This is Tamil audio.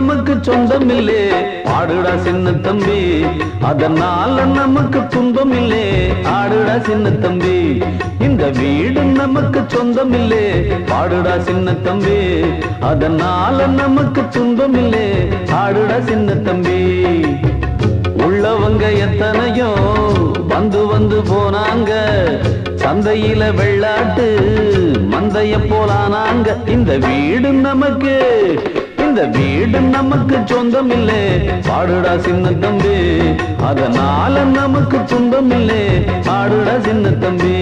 நமக்கு சொந்தம் இல்லே ஆடுடா சின்ன தம்பி அதனால நமக்கு துன்பம் இல்லே ஆடுடா சின்ன தம்பி இந்த வீடு நமக்கு சொந்தம் இல்லே பாடுடா சின்ன தம்பி அதனால நமக்கு துன்பம் இல்லே ஆடுடா சின்ன தம்பி உள்ளவங்க எத்தனையோ வந்து வந்து போனாங்க. சந்தையில வெள்ளாட்டு மந்தைய போலானாங்க. இந்த வீடு நமக்கு இந்த வீடு நமக்கு சொந்தம் இல்லை பாடுடா சின்ன தம்பி அதனால நமக்கு துன்பம் இல்லை பாடுடா சின்ன தம்பி.